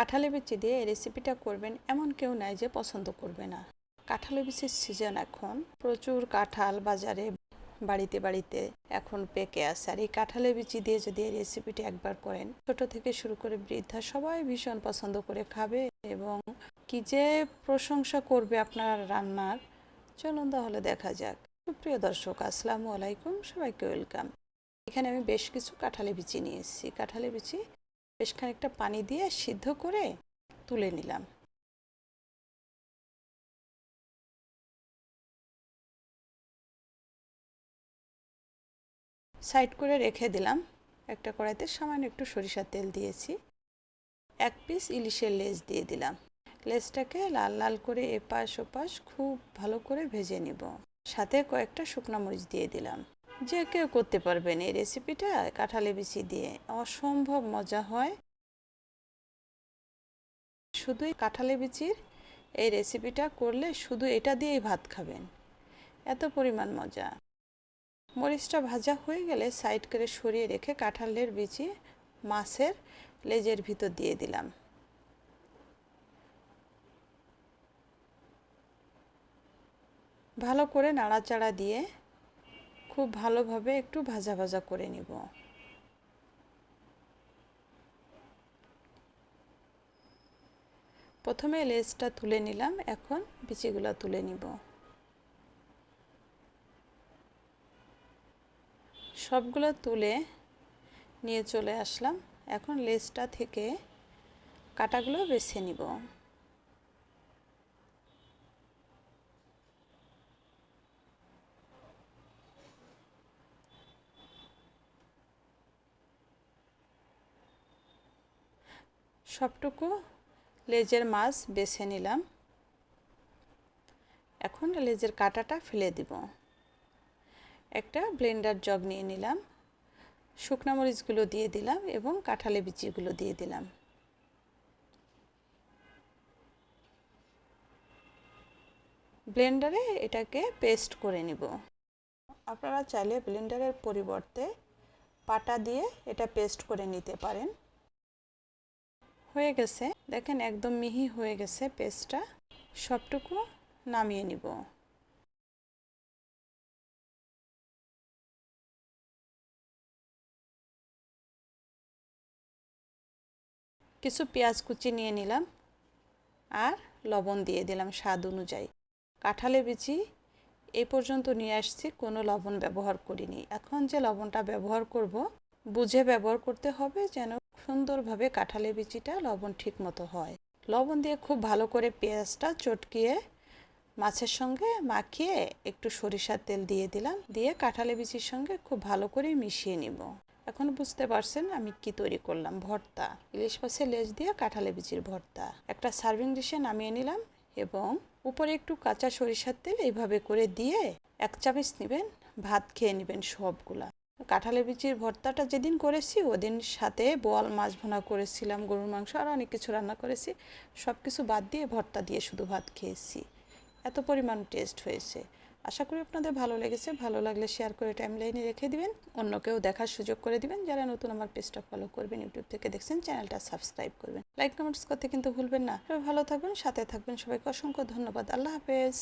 কাঁঠালি বিচি দিয়ে এই রেসিপিটা করবেন এমন কেউ নাই যে পছন্দ করবে না। কাঁঠালি বিচির সিজন এখন। প্রচুর কাঁঠাল বাজারে বাড়িতে বাড়িতে এখন পেকে আছে। আর এই কাঁঠালের বিচি দিয়ে যদি এই রেসিপিটি একবার করেন, ছোট থেকে শুরু করে বৃদ্ধা সবাই ভীষণ পছন্দ করে খাবে এবং কি যে প্রশংসা করবে আপনার রান্নার, চলুন তাহলে দেখা যাক। সুপ্রিয় দর্শক, আসসালামু আলাইকুম, সবাইকে ওয়েলকাম এখানে আমি বেশ কিছু কাঁঠালি বিচি নিয়ে এসেছি। কাঁঠালি বিচি বেশ খানিকটা পানি দিয়ে সিদ্ধ করে তুলে নিলাম। সাইড করে রেখে দিলাম। একটা কড়াইতে সামান্য একটু সরিষার তেল দিয়েছি। এক পিস ইলিশের লেজ দিয়ে দিলাম। লেজটাকে লাল লাল করে এপাশ ওপাশ খুব ভালো করে ভেজে নিব। সাথে কয়েকটা শুকনো মরিচ দিয়ে দিলাম। যে কেউ করতে পারবেন এই রেসিপিটা কাঁঠালি বিচি দিয়ে। অসম্ভব মজা হয়। শুধু কাঁঠালি বিচির এই রেসিপিটা করলে শুধু এটা দিয়েই ভাত খাবেন। এত পরিমাণ মজা। মরিচটা ভাজা হয়ে গেলে সাইড করে সরিয়ে রেখে কাঁঠালের বিচি মাছের লেজের ভিতর দিয়ে দিলাম। ভালো করে নাড়াচাড়া দিয়ে খুব ভালোভাবে একটু ভাজা ভাজা করে নিব। প্রথমে লেজটা তুলে নিলাম, এখন বিচিগুলো তুলে নিব। সবগুলো তুলে নিয়ে চলে আসলাম, এখন লেজটা থেকে কাটাগুলো বেছে নিব। সবটুকু লেজের মাছ বেছে নিলাম। এখন লেজের কাটাটা ফেলে দিব। একটা ব্লেন্ডার জগ নিয়ে নিলাম। শুকনা মরিচগুলো দিয়ে দিলাম এবং কাঁঠালে বিচিগুলো দিয়ে দিলাম। ব্লেন্ডারে এটাকে পেস্ট করে নিব। আপনারা চাইলে ব্লেন্ডারের পরিবর্তে পাটা দিয়ে এটা পেস্ট করে নিতে পারেন। হয়ে গেছে। দেখেন একদম মিহি হয়ে গেছে পেস্টটা। সবটুকু নামিয়ে নিব। কিছু পেঁয়াজ কুচি নিয়ে নিলাম আর লবণ দিয়ে দিলাম স্বাদ অনুযায়ী। কাঁঠালে বিচি এই পর্যন্ত নিয়ে আসছি, কোনো লবণ ব্যবহার করিনি। এখন যে লবণটা ব্যবহার করব বুঝে ব্যবহার করতে হবে যেন সুন্দরভাবে কাঁঠালে বিচিটা লবণ ঠিক মতো হয়। লবণ দিয়ে খুব ভালো করে পেঁয়াজটা চটকিয়ে মাছের সঙ্গে মাখিয়ে একটু সরিষার তেল দিয়ে দিলাম। দিয়ে কাঁঠালে বিচির সঙ্গে খুব ভালো করে মিশিয়ে নিব। এখন বুঝতে পারছেন আমি কি তৈরি করলাম? ভর্তা। ইলিশ মাছের লেজ দিয়ে কাঁঠালে বিচির ভর্তা। একটা সার্ভিং ডিশে নামিয়ে নিলাম এবং উপরে একটু কাঁচা সরিষার তেল এইভাবে করে দিয়ে এক চামচ নেবেন, ভাত খেয়ে নেবেন সবগুলা। কাঁঠালে বিচির ভর্তাটা যেদিন করেছি, ওদিন সাথে বোয়াল মাছ ভোনা করেছিলাম, গরুর মাংস, আর অনেক কিছু রান্না করেছি। সব কিছু বাদ দিয়ে ভর্তা দিয়ে শুধু ভাত খেয়েছি। এত পরিমাণ টেস্ট হয়েছে। আশা করি আপনাদের ভালো লেগেছে। ভালো লাগলে শেয়ার করে টাইম লাইনে রেখে দিবেন। অন্য কেউ দেখার সুযোগ করে দিবেন। যারা নতুন আমার পেজটা ফলো করবেন ইউটিউব থেকে দেখছেন চ্যানেলটা সাবস্ক্রাইব করবেন। লাইক কমেন্টস করতে কিন্তু ভুলবেন না। ভালো থাকবেন, সাথে থাকবেন। সবাইকে অসংখ্য ধন্যবাদ। আল্লাহ হাফেজ।